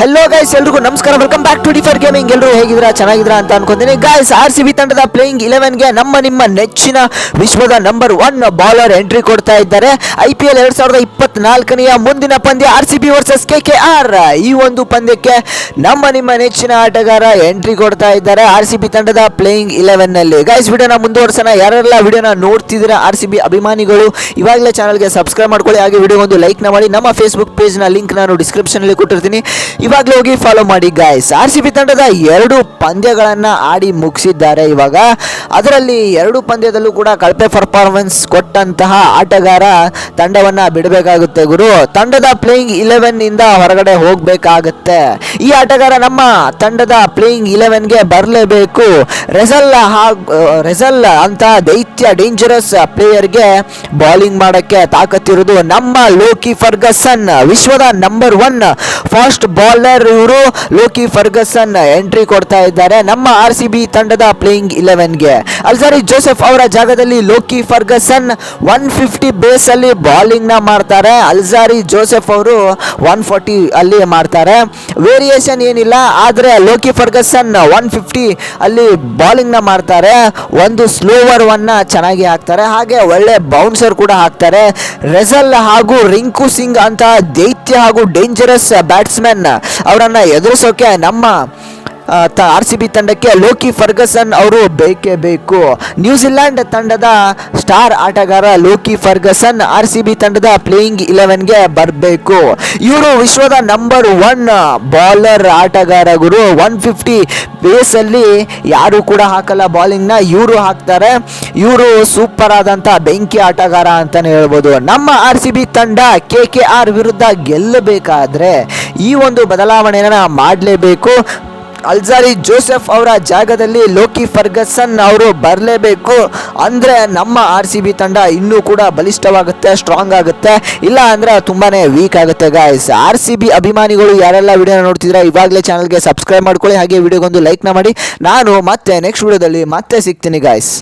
Hello guys ಎಲ್ರಿಗೂ ನಮಸ್ಕಾರ. Welcome back to differ gaming ಎಲ್ಲರೂ ಹೇಗಿದ್ರ ಚೆನ್ನಾಗಿದ್ರ ಅಂತ ಅನ್ಕೊಂತೀನಿ. ಗೈಸ್ ಆರ್ ಸಿ ಬಿ ತಂಡದ ಪ್ಲೇಯಿಂಗ್ ಇಲೆವೆನ್ಗೆ ನಮ್ಮ ನಿಮ್ಮ ನೆಚ್ಚಿನ ವಿಶ್ವದ ನಂಬರ್ ಒನ್ ಬಾಲರ್ ಎಂಟ್ರಿ ಕೊಡ್ತಾ ಇದ್ದಾರೆ. ಐ ಪಿ ಎಲ್ ಎರಡ್ ಸಾವಿರದ ಇಪ್ಪತ್ನಾಲ್ಕನೆಯ ಮುಂದಿನ ಪಂದ್ಯ R C B versus K K R ಈ ಒಂದು ಪಂದ್ಯಕ್ಕೆ ನಮ್ಮ ನಿಮ್ಮ ನೆಚ್ಚಿನ ಆಟಗಾರ ಎಂಟ್ರಿ ಕೊಡ್ತಾ ಇದ್ದಾರೆ ಆರ್ ಸಿ ಬಿ ತಂಡದ ಪ್ಲೇಯಿಂಗ್ ಇಲೆವೆನ್ನಲ್ಲಿ. ಗೈಸ್ ವಿಡಿಯೋನ ಮುಂದುವರ್ಸೋಣ. ಯಾರೆಲ್ಲ ವಿಡಿಯೋನ ನೋಡ್ತಿದ್ದೀರಾ ಆರ್ ಸಿ ಬಿ ಅಭಿಮಾನಿಗಳು, ಇವಾಗಲೇ ಚಾನಲ್ಗೆ ಸಬ್ಸ್ಕ್ರೈಬ್ ಮಾಡ್ಕೊಳ್ಳಿ. ಹಾಗೆ ವಿಡಿಯೋ ಒಂದು ಲೈಕ್ನ ಮಾಡಿ. ನಮ್ಮ ಫೇಸ್ಬುಕ್ ಪೇಜ್ನ ಲಿಂಕ್ ನಾನು ಡಿಸ್ಕ್ರಿಪ್ಷನ್ ಅಲ್ಲಿ ಕೊಟ್ಟಿರ್ತೀನಿ. ಇವಾಗಲೇ ಹೋಗಿ ಫಾಲೋ ಮಾಡಿ ಗಾಯ್ಸ್ ಆರ್ ಸಿ ಬಿ ತಂಡದ ಎರಡು ಪಂದ್ಯಗಳನ್ನು ಆಡಿ ಮುಗಿಸಿದ್ದಾರೆ ಇವಾಗ. ಅದರಲ್ಲಿ ಎರಡು ಪಂದ್ಯದಲ್ಲೂ ಕೂಡ ಕಳಪೆ ಪರ್ಫಾರ್ಮೆನ್ಸ್ ಕೊಟ್ಟಂತಹ ಆಟಗಾರ ತಂಡವನ್ನ ಬಿಡಬೇಕಾಗುತ್ತೆ ಗುರು. ತಂಡದ ಪ್ಲೇಯಿಂಗ್ ಇಲೆವೆನ್ ಇಂದ ಹೊರಗಡೆ ಹೋಗಬೇಕಾಗುತ್ತೆ. ಈ ಆಟಗಾರ ನಮ್ಮ ತಂಡದ ಪ್ಲೇಯಿಂಗ್ ಇಲೆವೆನ್ಗೆ ಬರಲೇಬೇಕು. ರೆಸಲ್ ಹಾಗೂ ರೆಸಲ್ ಅಂತ ದೈತ್ಯ ಡೇಂಜರಸ್ ಪ್ಲೇಯರ್ಗೆ ಬೌಲಿಂಗ್ ಮಾಡಕ್ಕೆ ತಾಕತ್ತಿರುವುದು ನಮ್ಮ ಲೋಕಿ ಫರ್ಗಸನ್ ವಿಶ್ವದ ನಂಬರ್ ಒನ್ ಫಾಸ್ಟ್ ಬಾಲರ್ ಇವರು ಲೋಕಿ ಫರ್ಗಸನ್ ಎಂಟ್ರಿ ಕೊಡ್ತಾ ಇದ್ದಾರೆ. ನಮ್ಮ ಆರ್ ಸಿ ಬಿ ತಂಡದ ಪ್ಲೇಯಿಂಗ್ ಇಲೆವೆನ್ಗೆ ಅಲ್ಸಾರಿ ಜೋಸೆಫ್ ಅವರ ಜಾಗದಲ್ಲಿ Lockie Ferguson one fifty base ಅಲ್ಲಿ ಬಾಲಿಂಗ್ನ ಮಾಡ್ತಾರೆ. ಅಲ್ಸಾರಿ ಜೋಸೆಫ್ ಅವರು ಒನ್ ಫಾರ್ಟಿ ಅಲ್ಲಿ ಮಾಡ್ತಾರೆ. ವೇರಿಯೇಷನ್ ಏನಿಲ್ಲ, ಆದರೆ ಲೋಕಿ ಫರ್ಗಸನ್ ಒನ್ ಫಿಫ್ಟಿ ಅಲ್ಲಿ ಬಾಲಿಂಗ್ನ ಮಾಡ್ತಾರೆ. ಒಂದು ಸ್ಲೋವರ್ ವನ್ನ ಚೆನ್ನಾಗಿ ಹಾಕ್ತಾರೆ. ಹಾಗೆ ಒಳ್ಳೆ ಬೌನ್ಸರ್ ಕೂಡ ಹಾಕ್ತಾರೆ. ರೆಸಲ್ ಹಾಗೂ ರಿಂಕು ಸಿಂಗ್ ಅಂತ ದೈತ್ಯ ಹಾಗೂ ಡೇಂಜರಸ್ ಬ್ಯಾಟ್ಸ್ಮನ್ ಅವರನ್ನ ಎದುರಿಸೋಕೆ ನಮ್ಮ ಆರ್ ಸಿ ಬಿ ತಂಡಕ್ಕೆ ಲೋಕಿ ಫರ್ಗಸನ್ ಅವರು ಬೇಕೇ ಬೇಕು. ನ್ಯೂಜಿಲ್ಯಾಂಡ್ ತಂಡದ ಸ್ಟಾರ್ ಆಟಗಾರ Lockie Ferguson R C B ತಂಡದ ಪ್ಲೇಯಿಂಗ್ ಇಲೆವೆನ್ಗೆ ಬರಬೇಕು. ಇವರು ವಿಶ್ವದ ನಂಬರ್ ಒನ್ ಬಾಲರ್ ಆಟಗಾರ ಗುರು. ಒನ್ ಫಿಫ್ಟಿ ಬೇಸಲ್ಲಿ ಯಾರು ಕೂಡ ಹಾಕಲ್ಲ ಬಾಲಿಂಗ್ನ. ಇವರು ಹಾಕ್ತಾರೆ. ಇವರು ಸೂಪರ್ ಆದಂಥ ಬೆಂಕಿ ಆಟಗಾರ ಅಂತಲೇ ಹೇಳ್ಬೋದು. ನಮ್ಮ ಆರ್ ಸಿ ಬಿ ತಂಡ ಕೆ ಕೆ ಆರ್ ವಿರುದ್ಧ ಗೆಲ್ಲಬೇಕಾದ್ರೆ ಈ ಒಂದು ಬದಲಾವಣೆಯನ್ನು ಮಾಡಲೇಬೇಕು. ಅಲ್ಜಾರಿ ಜೋಸೆಫ್ ಅವರ ಜಾಗದಲ್ಲಿ ಲೋಕಿ ಫರ್ಗಸನ್ ಅವರು ಬರಲೇಬೇಕು. ಅಂದರೆ ನಮ್ಮ ಆರ್ ಸಿ ಬಿ ತಂಡ ಇನ್ನೂ ಕೂಡ ಬಲಿಷ್ಠವಾಗುತ್ತೆ ಸ್ಟ್ರಾಂಗ್ ಆಗುತ್ತೆ. ಇಲ್ಲ ಅಂದರೆ ತುಂಬಾ ವೀಕ್ ಆಗುತ್ತೆ ಗಾಯ್ಸ್ ಆರ್ ಸಿ ಬಿ ಅಭಿಮಾನಿಗಳು ಯಾರೆಲ್ಲ ವಿಡಿಯೋನ ನೋಡ್ತಿದ್ರೆ ಇವಾಗಲೇ ಚಾನಲ್ಗೆ ಸಬ್ಸ್ಕ್ರೈಬ್ ಮಾಡ್ಕೊಳ್ಳಿ. ಹಾಗೆ ವಿಡಿಯೋಗೊಂದು ಲೈಕ್ನ ಮಾಡಿ. ನಾನು ಮತ್ತೆ ನೆಕ್ಸ್ಟ್ ವಿಡಿಯೋದಲ್ಲಿ ಮತ್ತೆ ಸಿಗ್ತೀನಿ ಗಾಯ್ಸ್